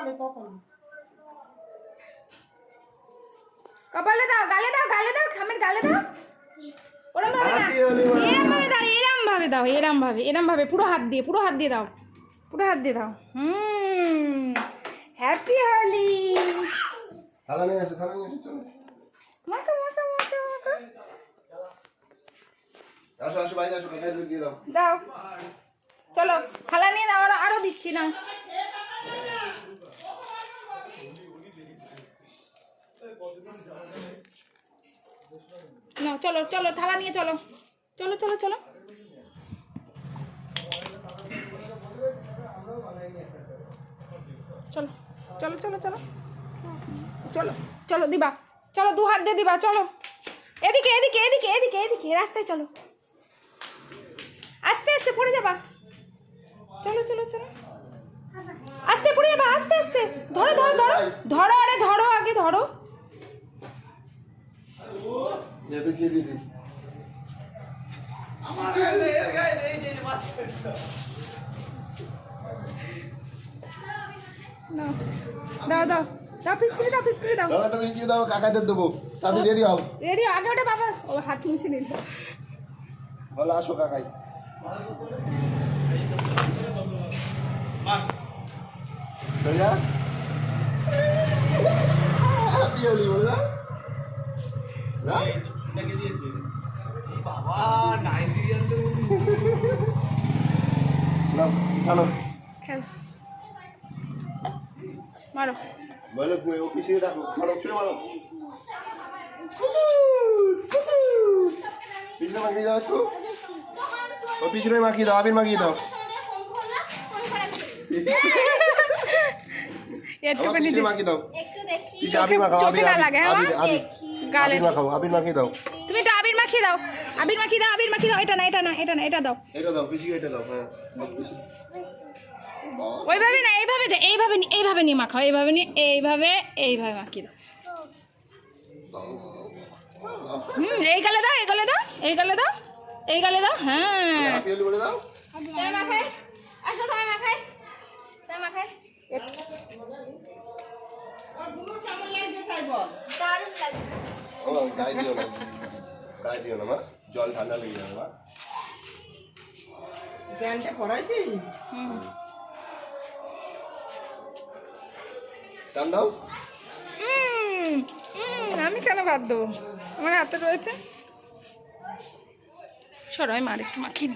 কপালে কপালে কপালে দাও গালে দাও গালে দাও খামের গালে দাও। ওরম ভাবে না এরম ভাবে দাও এরম ভাবে দাও এরম ভাবে এরম ভাবে পুরো হাত দিয়ে পুরো হাত দিয়ে দাও পুরো হাত দিয়ে দাও। Hmm happy Holi. থালা নিয়ে আসো থালা নিয়ে আসো চলো। মাখা মাখা মাখা মাখা। আসো আসো বাইরে আসো কাকাই দিয়ে দাও। দাও। চলো থালা নিয়ে দাও আরও দিচ্ছি না। নাও চলো চলো, থালা নিয়ে চলো। চলো চলো চলো। চলো চলো চলো চলো। চলো চলো, দিবা। চলো, দু হাত দিয়ে দিবা, চলো। এদিকে এদিকে এদিকে এদিকে এদিকে, রাস্তায় চলো। আস্তে আস্তে পড়ে যাবা। চলো চলো চলো। আস্তে, পড়ে যাবা, আস্তে আস্তে। ধরো ধরো ধরো। ধরো, আরে ধরো, আগে ধরো। পিছিয়ে দিদি? দাও দাও দাও পিসকিরি দাও পিসকিরি দাও। দাদাটা পিছিয়ে দাও কাকাদের দেবো। তাদের রেডি হও। রেডি আগে ওটা বাবা ও হাত মুছে নিল। বলো আসো কাকাই। সোজা? হ্যাপি হোলি এটাকে ভালো মারো। ও পিছিয়ে রাখো মারো পিছনে মাখিয়ে দাও একটু। ও পিছনে মাখিয়ে দাও আবির মাখিয়ে দাও। একটু মাখিয়ে দাও। একটু দেখি। চোখে না লাগে হ্যাঁ? গালে আবির মাখাও আবির মাখিয়ে দাও। তুমি একটু আবির মাখিয়ে দাও। আবির মাখিয়ে দাও আবির মাখিয়ে দাও। এটা না এটা না এটা না এটা দাও। এটা দাও এটা হ্যাঁ। ওইভাবে না এইভাবে দে এইভাবে নি- এইভাবে নিয়ে মাখাও এইভাবে নিয়ে এইভাবে এইভাবে মাখিয়ে দাও। হুম এই গালে দাও এই গালে দাও এই গালে দাও এই গালে দাও হ্যাঁ হ্যাপি হোলি বলে দাও তুমি মাখাই আসো তুমি মাখাই তুমি মাখাই আরগুলো কেমন লাগছে তাই বল দারুণ লাগবে ও গায়ে দিও না গায়ে দিও না মা জল ঠান্ডা লেগে যাবে মা প্যান্টটা পরাইছিস হুম। টান দাও আমি কেন বাদ দেবো আমার হাতে রয়েছে। সরাই মার একটু মাখিয়ে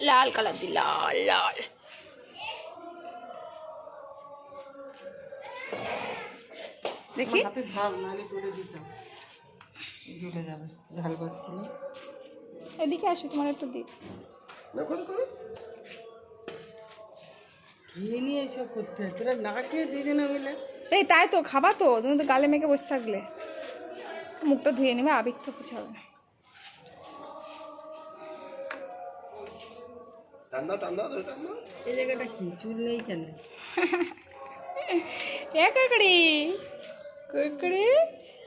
লাল কালার দি লাল লাল। দেখি। হাতে ঝাল নাহলে তুলে দিতাম। ঝুলে যাবে ঝাল করছিল এদিকে আসো তোমার একটু দিক না করো করো। খেয়ে নিয়ে এইসব করতে হয়? তোরা না খেয়ে মিলে এই তাই তো খাবা তো তুমি তো গালে মেখে বসে থাকলে। মুখটা ধুয়ে নেবে আবির তো কিছু হবে না। এই জায়গাটা কি? চুল নেই কেন? এ कुरकुरे।